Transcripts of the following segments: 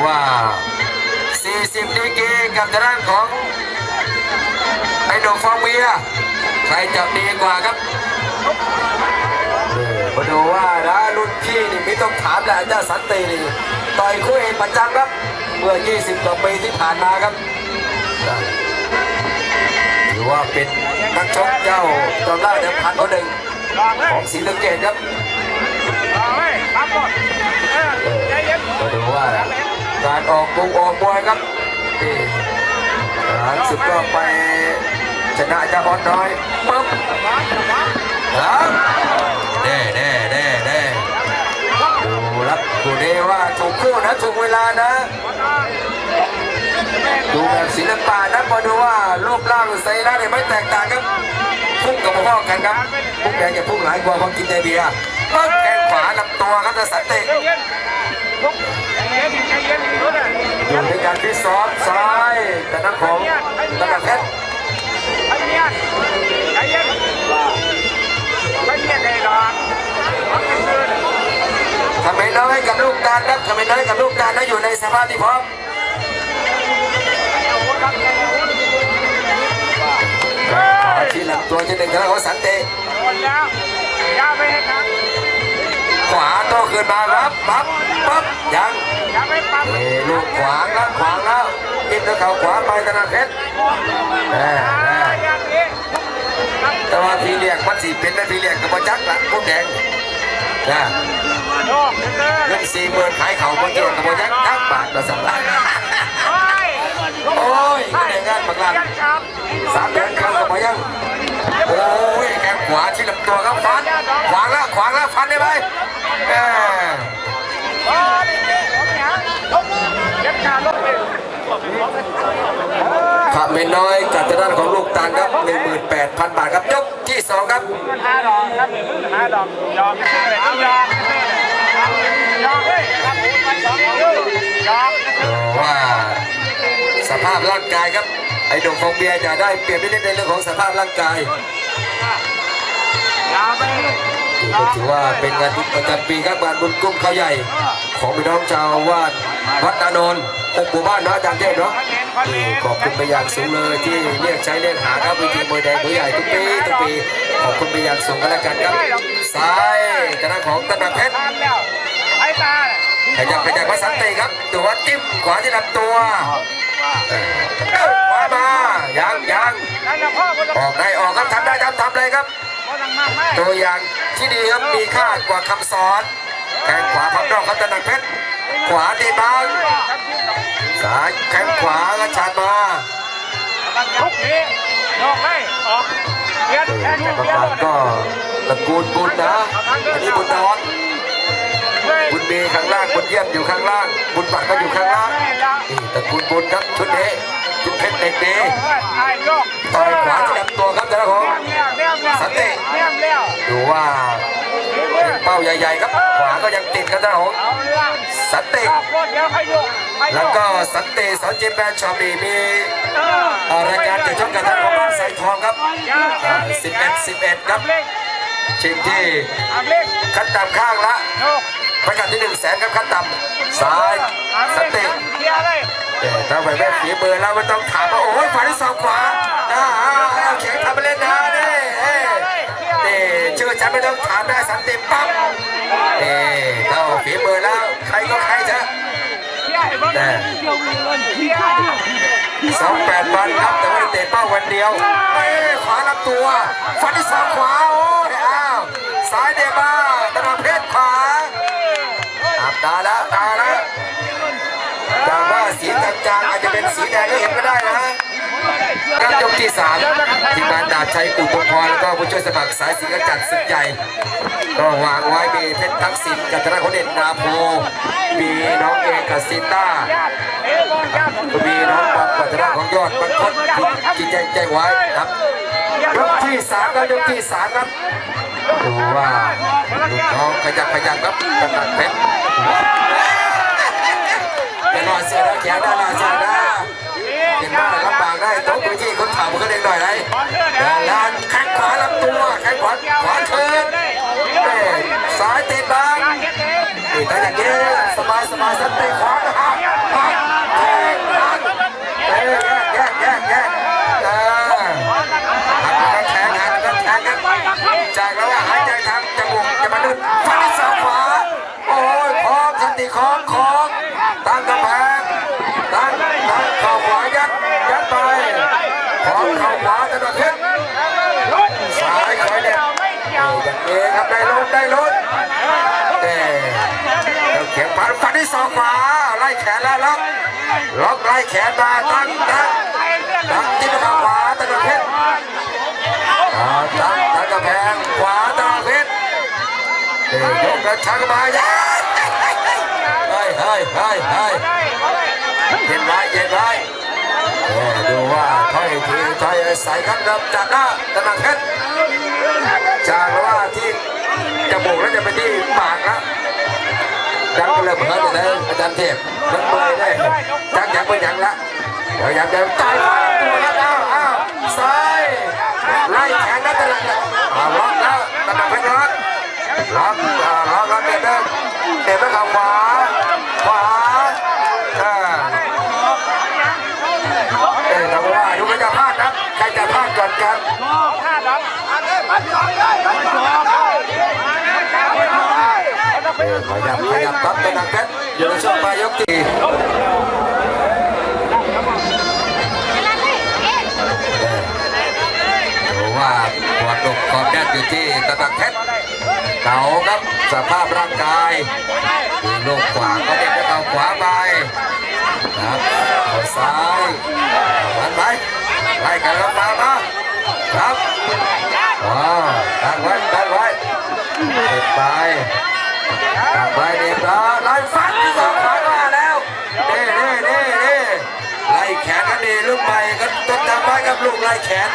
รือว่า 40 ดีกรีกับทางด้านของไอ้ดอกฟองเวียใครจะดีกว่าครับนี่มาดูว่านะรุ่นพี่นี่ไม่ต้องถามแหละเจ้าสันตินี่ต่อยคู่เอกประจำครับ เมื่อ 20กว่าปีที่ผ่านมาครับถือว่าเป็นนักชกเจ้าจอมล่าเดิมพันคนหนึ่งลองเลยของศรีสะเกดครับ การออกบุกออกบวยครับนี่หลังสุดก็ไปชนะเจ้าบอลน้อยปึ๊บวางวางครับแน่แน่แน่แน่ดูรับดูดีว่าถูกคู่นะถูกเวลานะดูแบบศิลปะนะมาดูว่ารูปร่างไซร่าเนี่ยไม่แตกต่างครับพุ่งกับพ่อกันครับพุ่งแดงจะพุ่งหลายกว่าพราะกินเบียร์ปึ๊บแขนขวาลำตัวครับจะสันติใจเย็น ซ้อมซ้ายแต่นักของตะกัเพชรไอ้เมียใจเย็นไม่เมียใจร้อนทำไมน้อยกับลูกตาลครับทำไมน้อยกับลูกตาลนะอยู่ในสภาพที่พร้อมเอาหัวครับใจเย็นขอชี้ลำตัวจะหนึ่งครั้งขอสันเติหมดแล้วย่าไปให้ครับ ขวาโตขึ้นมาครับปั๊บปั๊บยังยาวไปปั๊มเอ้ลูกขวางแล้วขวางแล้วกินด้วยเข่าขวาไปธนาเพชรแน่แน่ยาวนี้แต่ว่าพี่เลี้ยงมันสีเป็นนะพี่เลี้ยงกับประจักษ์ละพวกแดงนะโยกเดินเงินสี่หมื่นขายเข่าเมื่อกี้กับประจักษ์ทั้งบาทละสองล้านโอ้ยโอ้ยก็ได้งานบางลานยังครับสามเดือนครั้งก็พอยัง โอ้ยแข้งขวาที่ลำตัวครับฟันขวางแล้วขวางแล้วฟันได้ไหมแหมโอ้ยผมเนี่ยลงยัดขาลงไปขับเมนน้อยกับทางด้านของลูกตาลครับ 18,000 บาทครับ ยกที่ 2 ครับห้าดอกครับห้าดอกยอมเลยเอายอมยอมเลยครับไปสองยอมยอมว่าสภาพร่างกายครับ ไอ้ดงฟองเบียร์จะได้เปรียบนิดๆในเรื่องของสภาพร่างกายยอมไปนี่ก็ถือว่าเป็นงานบุญประจำปีครับงานบุญกุ้มข้าวใหญ่ ของพี่น้องชาววาดวัดนานนท์องค์ปู่บ้านเนาะอาจารย์เทพเนาะนี่ขอบคุณไปอย่างสูงเลยที่เรียกใช้เรียกหาครับวิธีมวยแดงมวยใหญ่ทุกปีทุกปีขอบคุณไปอย่างสูงกันแล้วกันครับซ้ายทางด้านของตะนักเพชรทานแล้วไอ้ตาขยับขยับมาสันติครับดูว่าจิ้มขวาที่ลำตัวเอ้า ขวามายังยังออกได้ออกครับทำได้ทำทำเลยครับทางมากไหมตัวอย่างที่ดีครับมีค่ากว่าคำสอนแข้งขวาพับนอกครับตะนักเพชรขวาตีบังซ้ายแข้งขวากระชากมาทุกทีโยกให้ออกเยียนแทนกรรมเยียนการก็ตะกูลบุญนะอันนี้บุญนอนบุญมีข้างล่างบุญเยี่ยมอยู่ข้างล่าง บุญปัดก็อยู่ข้างล่าง ตระกูลบุญครับชุดนี้ชุดเพชรเด็กดีต่อยขวาที่ลำตัวครับแต่ละของสันติเลี้ยงเลี้ยงดูว่าเป้าใหญ่ๆครับขวาก็ยังติดครับแต่ละของสันติรอบรถเดี๋ยวให้โยกแล้วก็สันติสอนเจมแบนชอมดีมีรายการจะชกกันทางของบ้านไซทองครับ11 11ครับเล็กชิงที่ขั้นต่ำข้างละประกาศที่หนึ่งแสนครับขั้นต่ำซ้ายสันติ เคลียร์เลยเอ่อถ้าไปแม่ฝีมือแล้วมันต้องถามว่าโอ้ยฝ่ายที่สองขวาอ่าเอาเขียงทำไปเล่นนะนี่เอ้ยนี่ชื่อฉันไม่ต้องถามได้สันติปั๊บนี่เท่าฝีมือแล้วใครก็ใครจะสองแปดวันครับแต่ว่าเตะเป้าวันเดียวเอ้ขวาลำตัว ฟันที่สองขวาโอ้ยอ้าวซ้ายเดบ้าตะนาเพชรขวาอาบตาแล้ว เป็นสีแดงก็เห็นก็ได้นะครับยกที่สามทีมงานดาบชัยอุปพรแล้วก็ผู้ช่วยสมัครสายสิงห์จัดศึกใหญ่ ก็วางไว้มีเพชรทักษิณกัตนาคนเด่นนาโพมีน้องเอกกับซิต้าก็มีน้องปักกัตนาของยอดมันคดกินใจใจไว้ครับยกที่สามครับยกที่สามครับดูว่าลูกน้องขยับขยับครับกำนันเพชร ตัว ที่สองขวาไล่แขนแล้วล็อกล็อกไล่แขนมาตั้งตั้งตั้งที่กระขวาตะกเพชรตั้งตังกระแพงขวาตะเพชรเอ้ยยกกระชักมายัดเฮ้ยเฮ้ยเฮ้ยเฮ้ยเย็นไว้เย็นไว้ดูว่าถ้อยทีถ้อยอาศัยครับเริ่มจากหน้าตะเพชรจากว่าที่จมูกแล้วจะไปที่ปากแล้ว จังก็เริ่มเฮิร์ตเลยอาจารย์เทพมันเมื่อยได้จังยังไม่ยังละเดี๋ยวยังจะต่อยขวาตัวแล้วอ้าวอ้าวซ้ายไล่แขนนั่นตลอดอ้าล็อกแล้วตะนักเพชรล็อกล็อกอ่าล็อกแล้วเดินเดินเดินไปข้างขวาขวาอ่าเอ้ยทำว่าดูใครจะพลาดนะใครจะพลาดก่อนกันห้าดอกมันจอกมันจอกเลยไปสออ ขยับขยับปั๊บตะนักเพชรอยู่ในช่วงปลายยกตีดูว่าปวดอกกอดแน่นอยู่ที่ตะนักเพชรเก่าครับสภาพร่างกายมีลูกขวาก็เด็กก็เอาขวาไปครับเอาซ้ายเอามันไปไล่กันแล้วมามาครับว้าวตั้งไว้ตั้งไว้เด็กไป ลูกไล่แขน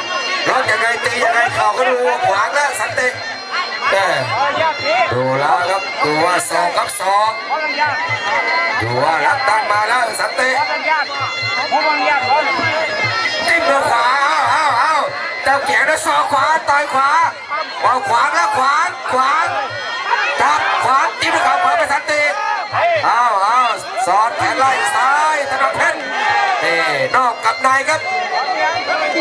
ร้องยังไงตียังไงเข่าก็ดูขวางแล้วสันติแม่ดูแล้วครับดูว่าสองครับสองเพราะมันยากดูว่ารับตั้งมาแล้วสันติเพราะมันยากเพราะมันยากเพราะจิ้มด้วยขวาอ้าวอ้าวเจ้าเกียงด้วยศอกขวาต่อยขวาเอาขวางแล้วขวางขวางจับขวางจิ้มด้วยเขาขวาไปสันติอ้าวอ้าวสอดแขนไล่ซ้ายธนเพชรเอ้นอกกับในครับ ม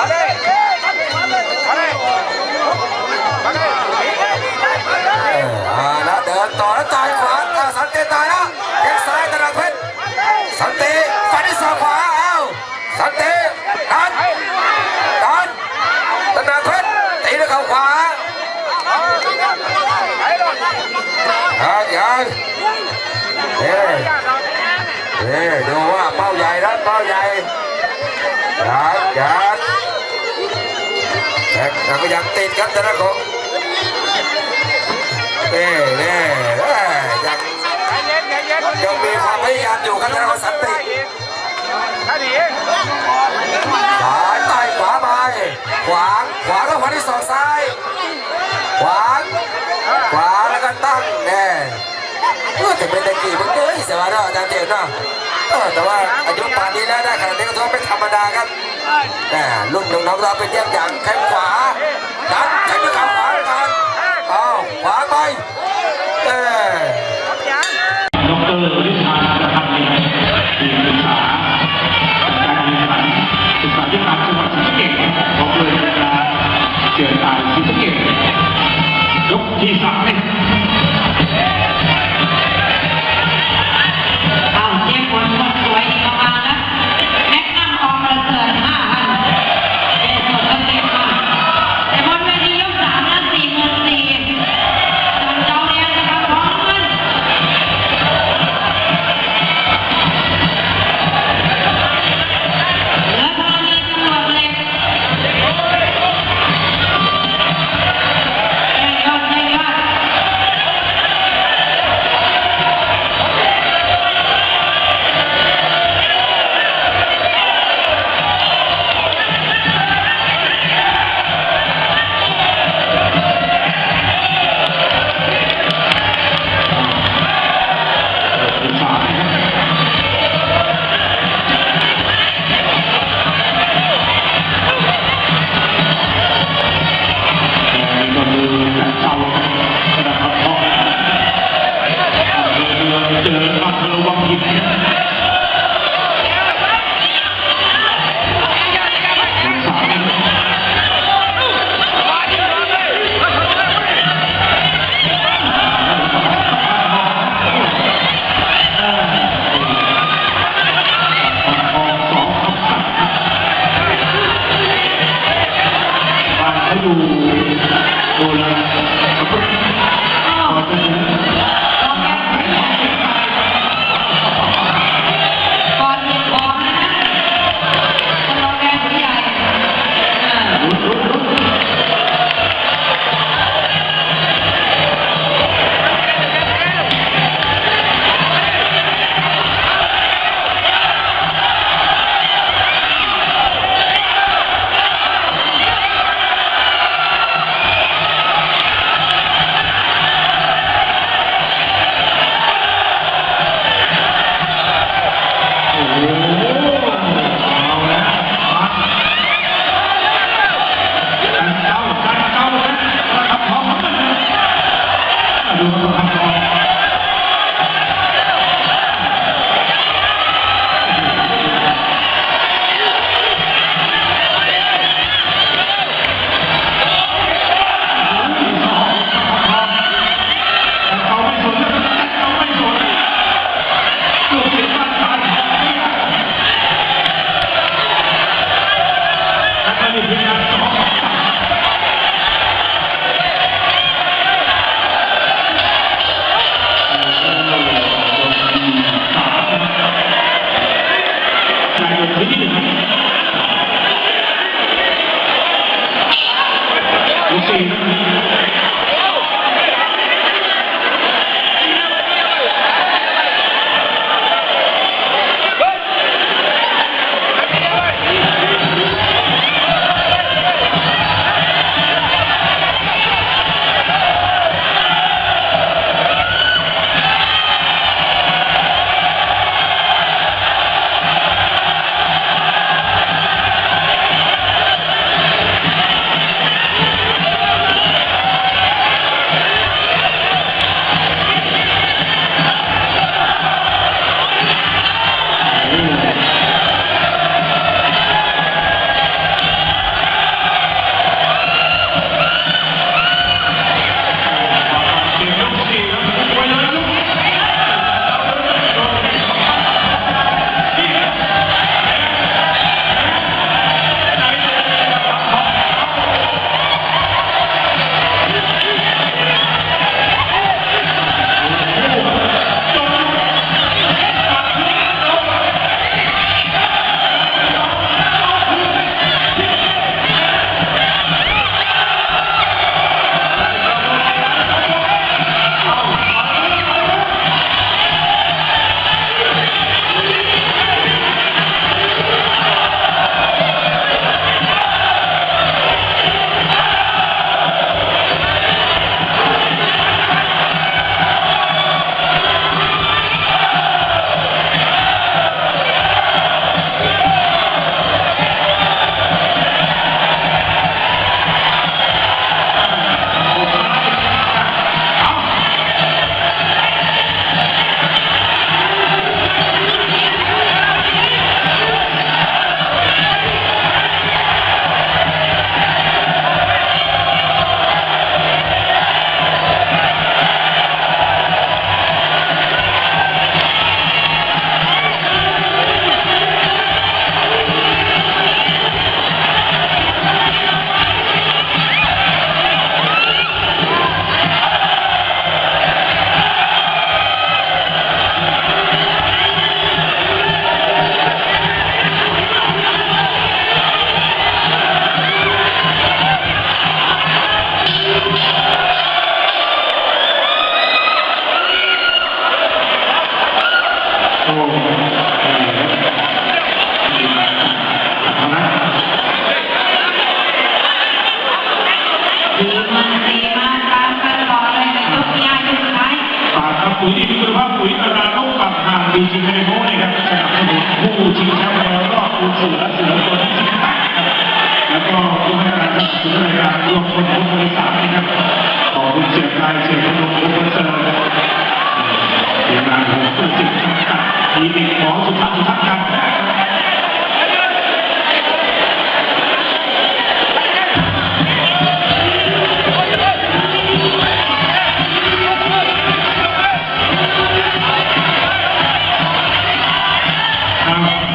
าเลยมาเลยมาเลยเออเอาละเดินต่อแล้วต่อยขวาอ้าวสันติต่อยแล้วแข้งซ้ายธนเพชร ดูว่าเป้าใหญ่นะเป้าใหญ่ยัดยัดแต่ก็ยังติดครับธนาคงเอ้ยเอ้ยเอ้ยยังยังมีความพยายามอยู่ครับธนาคงสันติถ้าดีขวาใต้ขวาไปขวางขวาแล้วขวาที่สองซ้ายขวางขวาแล้วก็ตั้งแน่เออแต่เป็นตะกี้มัน เออแต่ว่าอายุป่านนี้แล้วได้ขนาดนี้ก็ถือว่าเป็นธรรมดาครับแหมลูกน้องๆเราเป็นเยี่ยมอย่างแข้งขวาดันใช้ด้วยขาขวากันเอาขวาไปเออ จริงในโม้นะครับสนับสนุนผู้ชิงแชมป์ในรอบคุณสู่และสู่ตัวที่สิบแปดครับแล้วก็ผู้ให้การสนับสนุนรายการรวมคนทุกบริษัทนะครับขอบคุณเสียกายเสียงพนมอุปเสริฐทีมงานของผู้จิตจำกัดทีมหมอสุภาพสุทัศน์การแพทย์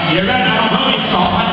เดี๋ยวได้นำมาเพิ่มอีก2,000